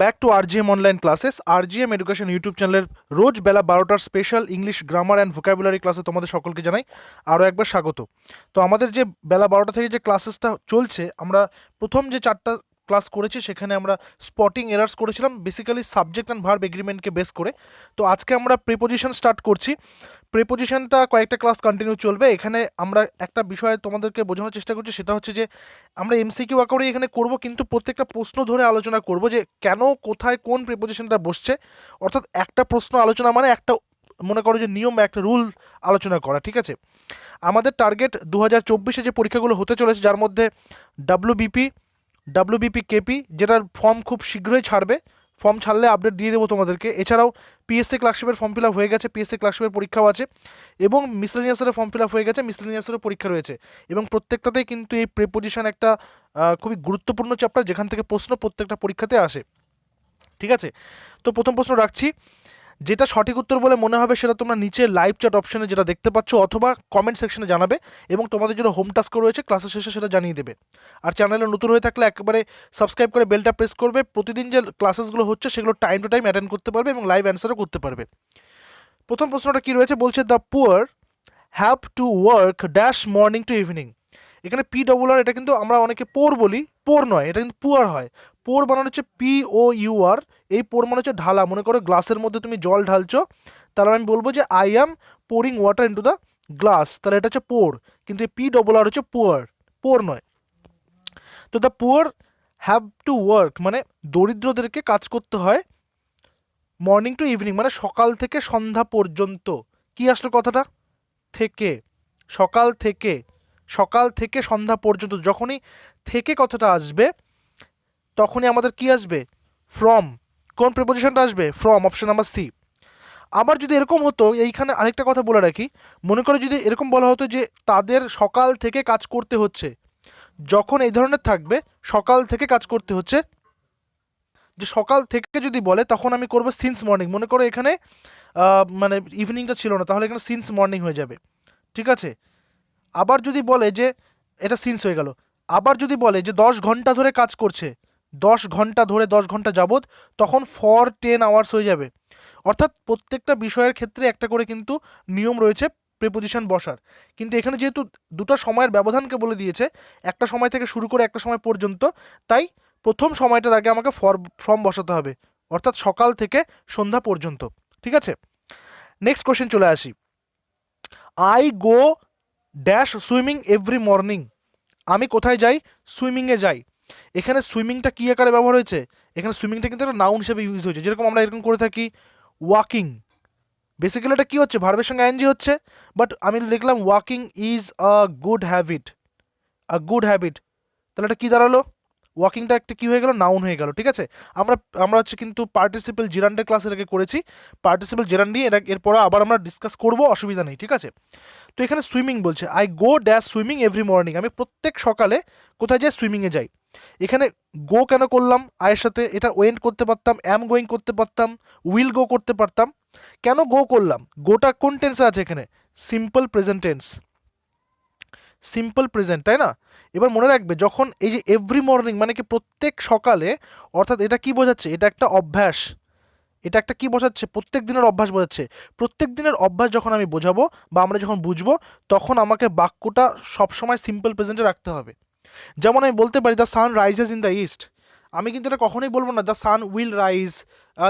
Back to RGM online classes RGM education YouTube চ্যানেলের রোজ বেলা বারোটার special English grammar and vocabulary ক্লাসে তোমাদের সকলকে জানাই আরও একবার স্বাগত। তো আমাদের যে বেলা বারোটা থেকে যে ক্লাসেসটা চলছে, আমরা প্রথম যে চারটা ক্লাস করেছি, সেখানে আমরা স্পটিং এরার্স করেছিলাম বেসিক্যালি সাবজেক্ট অ্যান্ড ভার্ব এগ্রিমেন্টকে বেস করে। তো আজকে আমরা প্রিপোজিশন স্টার্ট করছি। প্রিপোজিশনটা কয়েকটা ক্লাস কন্টিনিউ চলবে। এখানে আমরা একটা বিষয়ে তোমাদেরকে বোঝানোর চেষ্টা করছি, সেটা হচ্ছে যে আমরা এমসিকিউ আকারে এখানে করব, কিন্তু প্রত্যেকটা প্রশ্ন ধরে আলোচনা করব যে কেন, কোথায়, কোন প্রিপোজিশনটা বসছে। অর্থাৎ একটা প্রশ্ন আলোচনা মানে একটা মনে করো যে নিয়ম, একটা রুল আলোচনা করা, ঠিক আছে? আমাদের টার্গেট দু হাজার যে পরীক্ষাগুলো হতে চলেছে, যার মধ্যে ডাব্লিউবিপি ডাব্লিউবিপি কেপি যেটার ফর্ম খুব শীঘ্রই ছাড়বে। ফর্ম ছাড়লে আপডেট দিয়ে দেবো তোমাদেরকে। এছাড়াও পিএসসি ক্লার্কশিপের ফর্ম ফিল আপ হয়ে গেছে। পিএসসি ক্লার্কশিপের পরীক্ষাও আছে। এবং মিসলেনিয়াসের ফর্ম ফিল আপ হয়ে গেছে। মিসলেনিয়াসেরও পরীক্ষা রয়েছে। এবং প্রত্যেকটাতেই কিন্তু এই প্রেপোজিশন একটা খুবই গুরুত্বপূর্ণ চ্যাপ্টার যেখান থেকে প্রশ্ন প্রত্যেকটা পরীক্ষাতে আসে। ঠিক আছে? তো প্রথম প্রশ্ন রাখছি। যেটা সঠিক উত্তর বলে মনে হবে সেটা তোমরা নিচে লাইভ চ্যাট অপশনে যেটা দেখতে পাচ্ছ অথবা কমেন্ট সেকশনে জানাবে এবং তোমাদের যেটা হোম টাস্ক রয়েছে ক্লাসের শেষে সেটা জানিয়ে দেবে। আর চ্যানেলে নতুন হয়ে থাকলে একেবারে সাবস্ক্রাইব করে বেলটা প্রেস করবে, প্রতিদিন যে ক্লাসেসগুলো হচ্ছে সেগুলো টাইম টু টাইম অ্যাটেন্ড করতে পারবে এবং লাইভ অ্যান্সারও করতে পারবে। প্রথম প্রশ্নটা কি রয়েছে? বলছে the poor have to work dash morning to evening এখানে পি ডবল আর এটা কিন্তু আমরা অনেকে পোর বলি পোর নয়, এটা কিন্তু পুয়ার হয়। পোর বানানো হচ্ছে পি ও ইউ আর এই পোর মানে হচ্ছে ঢালা। মনে করো গ্লাসের মধ্যে তুমি জল ঢালছো, তাহলে আমি বলব যে I am pouring water into the glass তাহলে এটা হচ্ছে পোর, কিন্তু এই পি ডবল আর হচ্ছে পুয়ার পোর নয়। তো the poor have to work মানে দরিদ্রদেরকে কাজ করতে হয় মর্নিং টু ইভিনিং মানে সকাল থেকে সন্ধ্যা পর্যন্ত। কি আসলো কথাটা? থেকে, সকাল থেকে সকাল থেকে সন্ধ্যা পর্যন্ত। যখনই থেকে কথাটা আসবে তখনই আমাদের কি আসবে? ফ্রম কোন প্রিপোজিশনটা আসবে? ফ্রম অপশন নাম্বার সি আবার যদি এরকম হতো, এইখানে আরেকটা কথা বলে রাখি। মনে করো যদি এরকম বলা হতো যে, তাদের সকাল থেকে কাজ করতে হচ্ছে, যখন এই ধরনের থাকবে, সকাল থেকে কাজ করতে হচ্ছে, যে সকাল থেকে যদি বলে, তখন আমি করব সিন্স মর্নিং মনে করো এখানে মানে ইভিনিংটা ছিল না, তাহলে এখানে সিন্স মর্নিং হয়ে যাবে। ঠিক আছে? আবার যদি বলে যে, এটা সিন্স হয়ে গেল। আবার যদি বলে যে, দশ ঘণ্টা ধরে কাজ করছে দশ ঘণ্টা ধরে দশ ঘণ্টা যাবত তখন ফর টেন আওয়ার্স হয়ে যাবে। অর্থাৎ প্রত্যেকটা বিষয়ের ক্ষেত্রে একটা করে কিন্তু নিয়ম রয়েছে প্রিপোজিশন বসার। কিন্তু এখানে যেহেতু দুটো সময়ের ব্যবধানকে বলে দিয়েছে, একটা সময় থেকে শুরু করে একটা সময় পর্যন্ত, তাই প্রথম সময়টার আগে আমাকে ফর ফর্ম বসাতে হবে। অর্থাৎ সকাল থেকে সন্ধ্যা পর্যন্ত। ঠিক আছে? নেক্সট কোশ্চেন চলে আসি। I go dash swimming every morning আমি কোথায় যাই? সুইমিংয়ে যাই। এখানে সুইমিংটা কী আকারে ব্যবহার হয়েছে? এখানে সুইমিংটা কিন্তু একটা নাউন হিসেবে ইউজ হয়েছে। যেরকম আমরা এরকম করে থাকি ওয়াকিং বেসিক্যালি এটা কী হচ্ছে? ভার্বের সঙ্গে আইএনজি হচ্ছে। বাট আমি লিখলাম walking is a good habit a good habit তাহলে এটা কী দাঁড়াল? ওয়াকিংটা একটা কী হয়ে গেল? নাউন হয়ে গেল, ঠিক আছে? আমরা আমরা হচ্ছে কিন্তু পার্টিসিপেল জিরান্ডের ক্লাস এটাকে করেছি। পার্টিসিপেল জিরান্ডি এটা এরপর আবার আমরা ডিসকাস করব, অসুবিধা নেই, ঠিক আছে? তো এখানে সুইমিং বলছে। I go dash swimming every morning আমি প্রত্যেক সকালে কোথায় যাই? সুইমিংয়ে যাই। এখানে গো কেন করলাম? আয়ের সাথে এটা ওয়েন্ট করতে পারতাম অ্যাম গোয়িং করতে পারতাম উইল গো করতে পারতাম। কেন গো করলাম? গোটা কোন টেন্সে আছে এখানে? Simple present tense simple present তাই না? এবার মনে রাখবে, যখন এই যে এভরি মর্নিং মানে কি প্রত্যেক সকালে, অর্থাৎ এটা কি বোঝাচ্ছে? এটা একটা অভ্যাস। এটা একটা কি বোঝাচ্ছে প্রত্যেক দিনের অভ্যাস বোঝাচ্ছে। প্রত্যেক দিনের অভ্যাস যখন আমি বোঝাবো বা আমরা যখন বুঝব, তখন আমাকে বাক্যটা সবসময় সিম্পল প্রেজেন্টে রাখতে হবে। যেমন আমি বলতে পারি the sun rises in the east আমি কিন্তু এটা কখনোই বলব না the sun will rise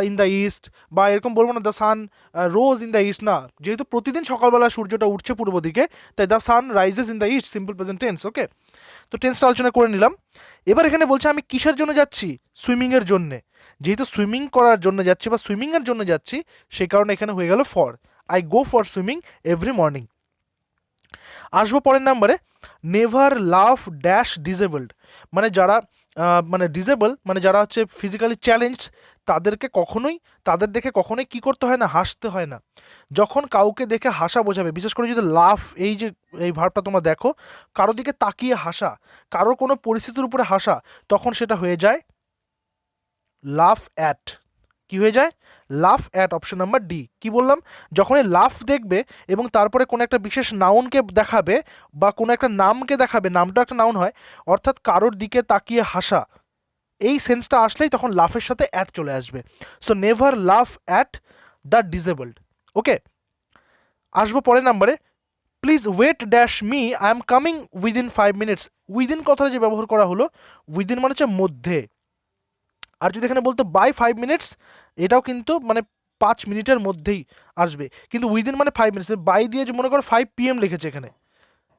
in the east বা এরকম বলব না the sun rose in the east না। যেহেতু প্রতিদিন সকালবেলা সূর্যটা উঠছে পূর্ব দিকে, তাই the sun rises in the east simple present tense okay তো টেন্সটা আলোচনা করে নিলাম। এবার এখানে বলছে, আমি কিসের জন্য যাচ্ছি? সুইমিংয়ের জন্যে। যেহেতু সুইমিং করার জন্য যাচ্ছি বা সুইমিংয়ের জন্য যাচ্ছি সেই কারণে এখানে হয়ে গেল for. I go for swimming every morning আসব পরের নাম্বারে নেভার লাভ ড্যাশ ডিসেবলড মানে যারা মানে ডিসেবল মানে যারা হচ্ছে ফিজিক্যালি চ্যালেঞ্জ তাদেরকে কখনোই, তাদের দেখে কখনোই কি করতে হয় না, হাসতে হয় না। যখন কাউকে দেখে হাসা বোঝাবে, বিশেষ করে যদি লাভ এই যে, এই ভাবটা তোমরা দেখো, কারও দিকে তাকিয়ে হাসা কারও কোনো পরিস্থিতির উপরে হাসা, তখন সেটা হয়ে যায় লাফ অ্যাট কি হয়ে যায়? লাফ অ্যাট অপশন নাম্বার ডি কি বললাম? যখন এই লাফ দেখবে এবং তারপরে কোনো একটা বিশেষ নাউনকে দেখাবে বা কোনো একটা নামকে দেখাবে নামটা একটা নাউন হয়, অর্থাৎ কারোর দিকে তাকিয়ে হাসা, এই সেন্সটা আসলেই তখন লাফের সাথে অ্যাট চলে আসবে। So never laugh at the disabled okay আসব পরের নাম্বারে please wait dash me I am coming within five minutes within কথাটা যে ব্যবহার করা হলো উইদিন মানে হচ্ছে মধ্যে। আর যদি এখানে বলতো বাই ফাইভ মিনিটস এটাও কিন্তু মানে পাঁচ মিনিটের মধ্যেই আসবে। কিন্তু উইদিন মানে ফাইভ মিনিটস বাই দিয়ে মনে করো ফাইভ পিএম লিখেছে এখানে,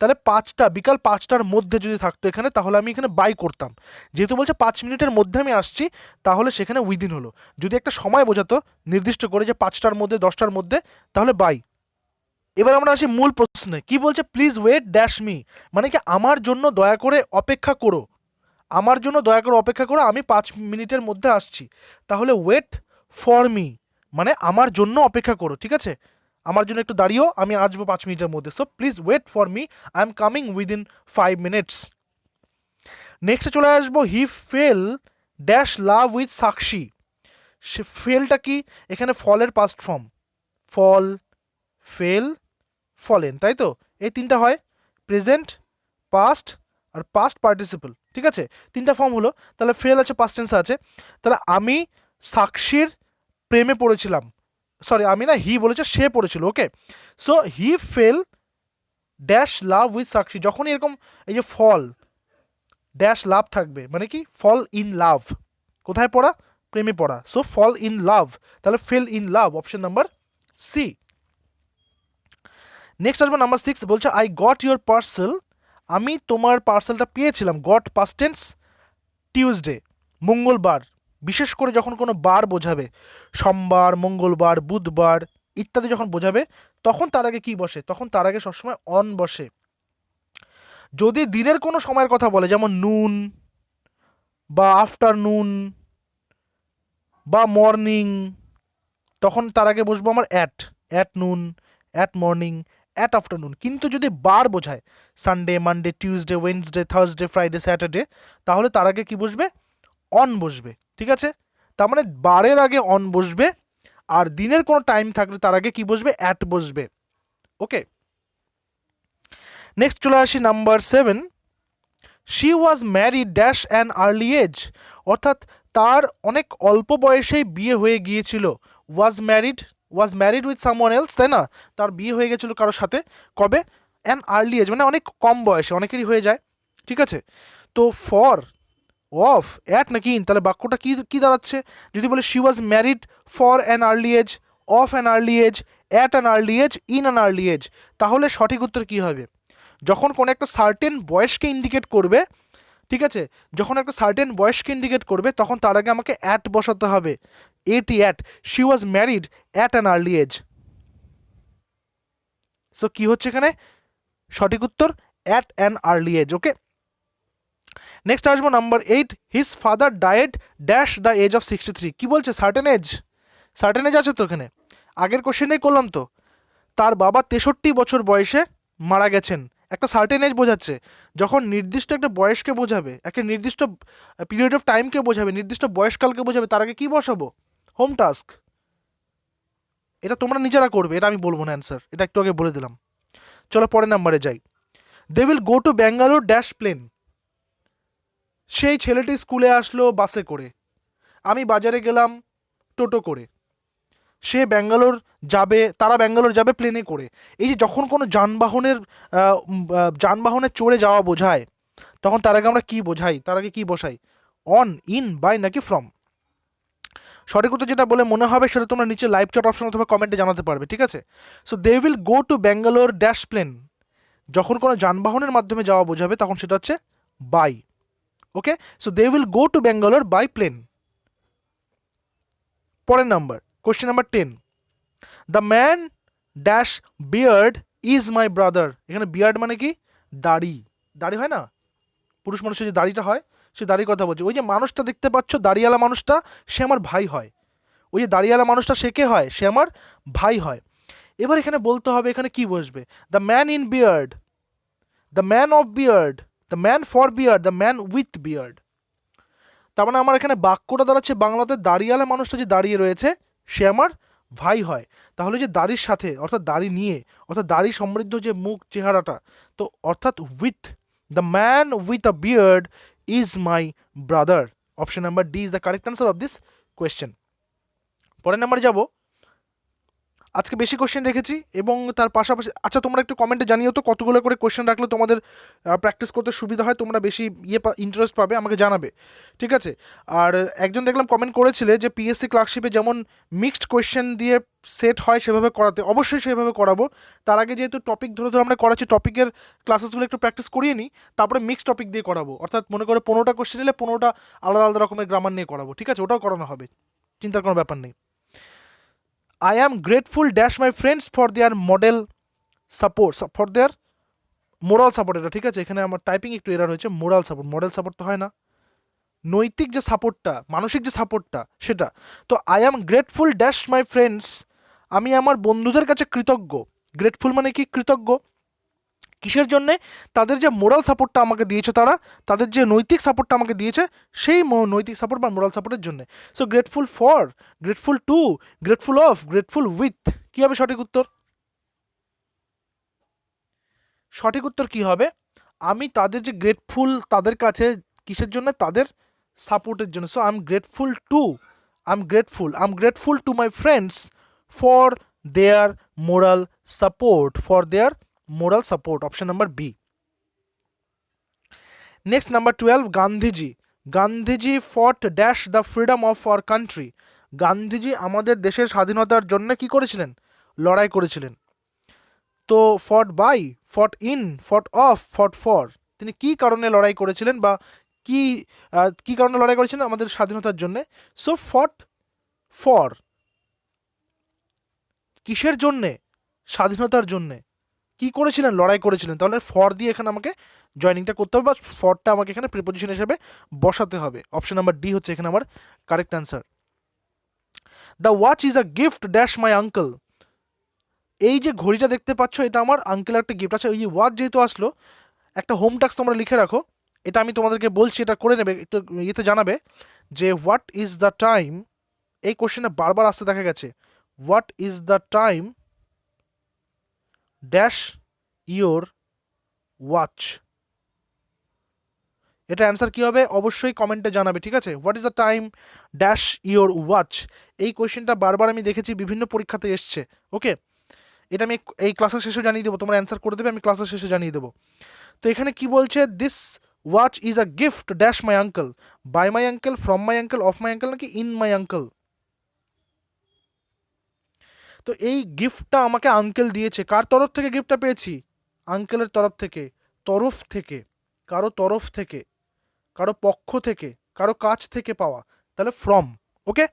তাহলে পাঁচটা, বিকাল পাঁচটার মধ্যে যদি থাকতো এখানে, তাহলে আমি এখানে বাই করতাম। যেহেতু বলছে পাঁচ মিনিটের মধ্যে আমি আসছি, তাহলে সেখানে উইদিন হলো। যদি একটা সময় বোঝাতো, নির্দিষ্ট করে যে পাঁচটার মধ্যে, দশটার মধ্যে, তাহলে বাই এবার আমরা আসি মূল প্রশ্নে। কি বলছে প্লিজ ওয়েট ড্যাশ মি মানে কি, আমার জন্য দয়া করে অপেক্ষা করো। আমার জন্য দয়া করে অপেক্ষা করো, আমি পাঁচ মিনিটের মধ্যে আসছি। তাহলে ওয়েট ফর মি মানে আমার জন্য অপেক্ষা করো, ঠিক আছে? আমার জন্য একটু দাঁড়িয়েও, আমি আসব পাঁচ মিনিটের মধ্যে। So please wait for me I am coming within five minutes নেক্সটে চলে আসব he fell dash love with Sakshi সে ফেলটা কি? এখানে ফলের past form fall fell fallen তাই তো? এই তিনটা হয়। প্রেজেন্ট পাস্ট আর পাস্ট পার্টিসিপল ঠিক আছে? তিনটা ফর্ম হলো, তাহলে ফেল আছে পাস্ট টেন্স আছে। তাহলে আমি সাক্ষীর প্রেমে পড়েছিলাম। সরি আমি না হি বলেছে, সে পড়েছিল okay so he fell dash love with Sakshi. যখনই এরকম এই যে ফল ড্যাশ লাভ থাকবে মানে কি? ফল ইন লাভ কোথায় পড়া? প্রেমে পড়া। সো ফল ইন লাভ তাহলে fell in love option number C next আসবে নাম্বার সিক্স বলছে আই গট ইউর পার্সেল আমি তোমার পার্সেলটা পেয়েছিলাম গট পাস্টেন্স টিউসডে মঙ্গলবার। বিশেষ করে যখন কোনো বার বোঝাবে, সোমবার, মঙ্গলবার, বুধবার ইত্যাদি যখন বোঝাবে, তখন তার আগে কী বসে? তখন তার আগে সবসময় অন বসে। যদি দিনের কোনো সময়ের কথা বলে, যেমন নুন বা আফটারনুন বা মর্নিং তখন তার আগে বসবো আমার at at noon at morning at afternoon কিন্তু যদি বার বোঝায় Sunday Monday Tuesday Wednesday Thursday Friday Saturday তাহলে তার আগে কী বসবে? অন বসবে, ঠিক আছে? তার মানে বারের আগে অন বসবে, আর দিনের কোনো টাইম থাকলে তার আগে কি বসবে? অ্যাট বসবে ওকে নেক্সট চলে আসি number seven she was married dash an early age অর্থাৎ তার অনেক অল্প বয়সেই বিয়ে হয়ে গিয়েছিল। Was married was married with someone else তাই না? তার বিয়ে হয়ে গেছিল কারোর সাথে। কবে? অ্যান আর্লি এজ মানে অনেক কম বয়সে, অনেকেরই হয়ে যায়। ঠিক আছে? তো ফর অফ অ্যাট নাকি ইন তাহলে বাক্যটা কী কী দাঁড়াচ্ছে? যদি বলে she was married for an early age of an early age at an early age in an early age তাহলে সঠিক উত্তর কী হবে? যখন কোনো একটা সার্টেন বয়সকে ইন্ডিকেট করবে ঠিক আছে? যখন একটা সার্টেন বয়সকে ইন্ডিকেট করবে, তখন তার আগে আমাকে অ্যাট বসাতে হবে। এটি at she was married at an early age so কী হচ্ছে এখানে? সঠিক উত্তর at an early age okay next আসব number eight his father died dash the age of sixty three কী বলছে? সার্টেন এজ সার্টেন এজ আছে তো এখানে? আগের কোশ্চেনেই করলাম তো। তার বাবা তেষট্টি বছর বয়সে মারা গেছেন। একটা সার্টেন এজ বোঝাচ্ছে। যখন নির্দিষ্ট একটা বয়সকে বোঝাবে, একটা নির্দিষ্ট পিরিয়ড অফ টাইমকে বোঝাবে, নির্দিষ্ট বয়সকালকে বোঝাবে, তার আগে কী বসাবো? হোম টাস্ক এটা তোমরা নিজেরা করবে, এটা আমি বলব না অ্যান্সার এটা একটু আগে বলে দিলাম। চলো পরের নাম্বারে যাই। They will go to Bangalore dash plane সেই ছেলেটি স্কুলে আসলো বাসে করে। আমি বাজারে গেলাম টোটো করে। সে ব্যাঙ্গালোর যাবে, তারা ব্যাঙ্গালোর যাবে প্লেনে করে। এই যে যখন কোনো যানবাহনের যানবাহনে চড়ে যাওয়া বোঝায়, তখন তার আগে আমরা কী বোঝাই? তার আগে কী বসাই? অন ইন বাই নাকি ফ্রম সঠিক উত্তর যেটা বলে মনে হবে সেটা তোমরা নিচে লাইভ চ্যাট অপশন অথবা কমেন্টে জানাতে পারবে, ঠিক আছে? So they will go to Bangalore dash plane যখন কোনো যানবাহনের মাধ্যমে যাওয়া বোঝাবে, তখন সেটা হচ্ছে by okay so they will go to Bangalore by plane পরের number question number ten the man dash beard is my brother এখানে বিয়ার্ড মানে কি? দাড়ি। দাড়ি হয় না? পুরুষ মানুষের যে দাড়িটা হয়, সে দাড়ির কথা বলছে। ওই যে মানুষটা দেখতে পাচ্ছ, দাড়িওয়ালা মানুষটা, সে আমার ভাই হয়। ওই যে দাড়িওয়ালা মানুষটা, সে কে হয়? সে আমার ভাই হয়। এবার এখানে বলতে হবে, এখানে কি বসবে? The man in beard the man of beard the man for beard the man with beard তার মানে আমার এখানে বাক্যটা দাঁড়াচ্ছে বাংলাতে, দাড়িওয়ালা মানুষটা যে দাঁড়িয়ে রয়েছে সে আমার ভাই হয়। তাহলে যে দাড়ির সাথে, অর্থাৎ দাড়ি নিয়ে, অর্থাৎ দাড়ি সমৃদ্ধ যে মুখ চেহারাটা, তো অর্থাৎ with the man with a beard is my brother option number D is the correct answer of this question পরের নাম্বারে যাব। আজকে বেশি কোশ্চেন রেখেছি এবং তার পাশাপাশি আচ্ছা তোমরা একটু কমেন্টে জানিও তো কতগুলো করে কোশ্চেন রাখলে তোমাদের প্র্যাকটিস করতে সুবিধা হয়, তোমরা বেশি ইয়ে ইন্টারেস্ট পাবে, আমাকে জানাবে, ঠিক আছে? আর একজন দেখলাম কমেন্ট করেছিলে যে পিএসসি ক্লার্কশিপে যেমন মিক্সড কোয়েশ্চেন দিয়ে সেট হয় সেভাবে করাতে, অবশ্যই সেভাবে করাবো, তার আগে যেহেতু টপিক ধরে ধরে আমরা করাচ্ছি টপিকের ক্লাসেসগুলো একটু প্র্যাকটিস করিয়ে নিই, তারপরে মিক্সড টপিক দিয়ে করাবো, অর্থাৎ মনে করে পনেরোটা কোশ্চেন এলে পনেরোটা আলাদা আলাদা রকমের গ্রামার নিয়ে করাবো, ঠিক আছে? ওটাও করানো হবে, চিন্তার কোনো ব্যাপার নেই। I am grateful dash my friends for their model support for their moral support এটা, ঠিক আছে? এখানে আমার টাইপিং একটু এরার হয়েছে মোরাল সাপোর্ট মডেল সাপোর্ট তো হয় না। নৈতিক যে সাপোর্টটা মানসিক যে সাপোর্টটা সেটা। তো I am grateful dash my friends আমি আমার বন্ধুদের কাছে কৃতজ্ঞ। গ্রেটফুল মানে কি? কৃতজ্ঞ। কিসের জন্যে? তাদের যে মোরাল সাপোর্টটা আমাকে দিয়েছে তারা, তাদের যে নৈতিক সাপোর্টটা আমাকে দিয়েছে, সেই নৈতিক সাপোর্ট বা মোরাল সাপোর্টের জন্য। So grateful for grateful to grateful of grateful with কী হবে সঠিক উত্তর? সঠিক উত্তর কি হবে? আমি তাদের যে গ্রেটফুল তাদের কাছে কিসের জন্য? তাদের সাপোর্টের জন্য। So I am grateful to I am grateful I am grateful to my friends for their moral support for their moral support option number B next number twelve Gandhiji Gandhiji fought dash the freedom of our country Gandhiji আমাদের দেশের স্বাধীনতার জন্য কি করেছিলেন? লড়াই করেছিলেন। তো ফট বাই ফট ইন ফট অফ ফট ফর তিনি কি কারণে লড়াই করেছিলেন বা কি কি কারণে লড়াই করেছিলেন আমাদের স্বাধীনতার জন্য? সো ফট ফর কিসের জন্যে? স্বাধীনতার জন্যে। কি করেছিলেন? লড়াই করেছিলেন। তাহলে ফর দিয়ে এখানে আমাকে জয়নিংটা করতে হবে বা ফরটা আমাকে এখানে প্রিপোজিশন হিসেবে বসাতে হবে। অপশন নাম্বার ডি হচ্ছে এখানে আমার correct answer the watch is a gift dash my uncle এই যে ঘড়িটা দেখতে পাচ্ছ, এটা আমার আঙ্কেল একটা গিফট আছে। এই ওয়াচ যেহেতু আসলো, একটা হোম টাস্ক তোমরা লিখে রাখো। এটা আমি তোমাদেরকে বলছি, এটা করে নেবে, একটু ইয়েতে জানাবে যে হোয়াট ইজ দ্য টাইম এই কোশ্চেনে বারবার আসতে দেখা গেছে। What is the time dash your watch এটা অ্যান্সার কী হবে? অবশ্যই কমেন্টে জানাবে, ঠিক আছে? What is the time dash your watch এই কোয়েশ্চেনটা বারবার আমি দেখেছি, বিভিন্ন পরীক্ষাতে এসছে ওকে এটা আমি এই ক্লাসের শেষে জানিয়ে দেবো, তোমরা অ্যান্সার করে দেবে, আমি ক্লাসের শেষে জানিয়ে দেবো। তো এখানে কি বলছে? This watch is a gift dash my uncle by my uncle from my uncle of my uncle নাকি ইন মাই আঙ্কেল তো এই গিফটটা আমাকে আঙ্কেল দিয়েছে। কার তরফ থেকে গিফটটা পেয়েছি? আঙ্কেলের তরফ থেকে তরফ থেকে, কারও তরফ থেকে, কারও পক্ষ থেকে, কারও কাছ থেকে পাওয়া, তাহলে from okay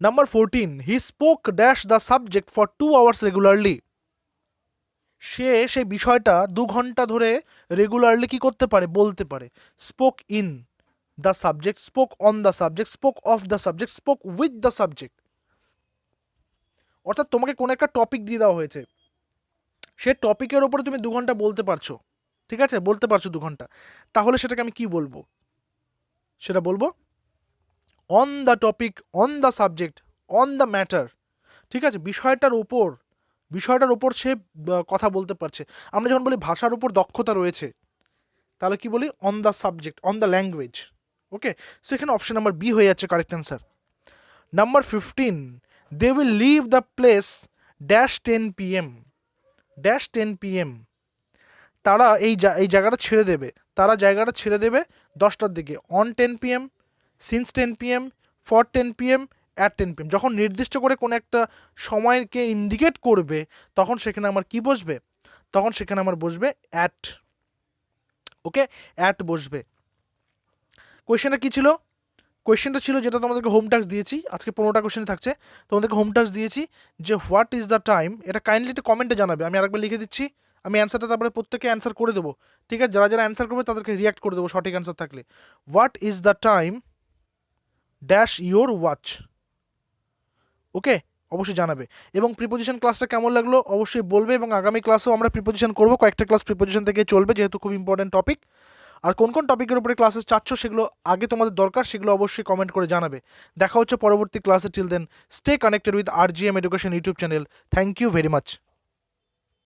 number fourteen he spoke dash the subject for two hours regularly সে সেই বিষয়টা দু ঘণ্টা ধরে রেগুলারলি কি করতে পারে? বলতে পারে। Spoke in the subject spoke on the subject spoke of the subject spoke with the subject অর্থাৎ তোমাকে কোনো একটা টপিক দিয়ে দেওয়া হয়েছে। সে টপিকের ওপরে তুমি দু ঘণ্টা বলতে পারছ। ঠিক আছে? বলতে পারছ দু ঘণ্টা তাহলে সেটাকে আমি কি বলব? সেটা বলব on the topic on the subject on the matter ঠিক আছে? বিষয়টার ওপর বিষয়টার ওপর সে কথা বলতে পারছে। আমরা যখন বলি ভাষার উপর দক্ষতা রয়েছে, তাহলে কি বলি? On the subject on the language okay so এখানে অপশন নাম্বার বি হয়ে যাচ্ছে correct answer number fifteen they will leave the place dash ten P M dash ten P M তারা এই এই জায়গাটা ছেড়ে দেবে। তারা জায়গাটা ছেড়ে দেবে দশটার দিকে। On ten P M since ten P M for ten P M at ten P M যখন নির্দিষ্ট করে কোনো একটা সময়কে ইন্ডিকেট করবে, তখন সেখানে আমার কি বসবে? তখন সেখানে আমার বসবে অ্যাট ওকে অ্যাট বসবে। কোয়েশ্চেনটা কী ছিল? কোয়েশ্চেনটা ছিল যেটা তোমাদেরকে হোম টাস্ক দিয়েছি। আজকে পনেরোটা কোয়েশ্চেন থাকছে। তোমাদেরকে হোম টাস্ক দিয়েছি যে হোয়াট ইজ দ্য টাইম এটা কাইন্ডলি একটু কমেন্টে জানাবে। আমি আরেকবার লিখে দিচ্ছি। আমি অ্যান্সারটা তারপরে প্রত্যেকে অ্যান্সার করে দেবো। ঠিক আছে? যারা যারা অ্যান্সার করবে, তাদেরকে রিয়াক্ট করে দেবো সঠিক অ্যান্সার থাকলে। What is the time dash your watch okay অবশ্যই জানাবে। এবং প্রিপোজিশন ক্লাসটা কেমন লাগল অবশ্যই বলবে এবং আগামী ক্লাসেও আমরা প্রিপোজিশন করব। কয়েকটা ক্লাস প্রিপোজিশন থেকে চলবে, যেহেতু খুব ইম্পর্টেন্ট টপিক আর কোন কোন টপিকের উপরে ক্লাসেস চাচ্ছ সেগুলো আগে তোমাদের দরকার, সেগুলো অবশ্যই কমেন্ট করে জানাবে। দেখা হচ্ছে পরবর্তী ক্লাসে till then stay connected with R G M education YouTube channel thank you very much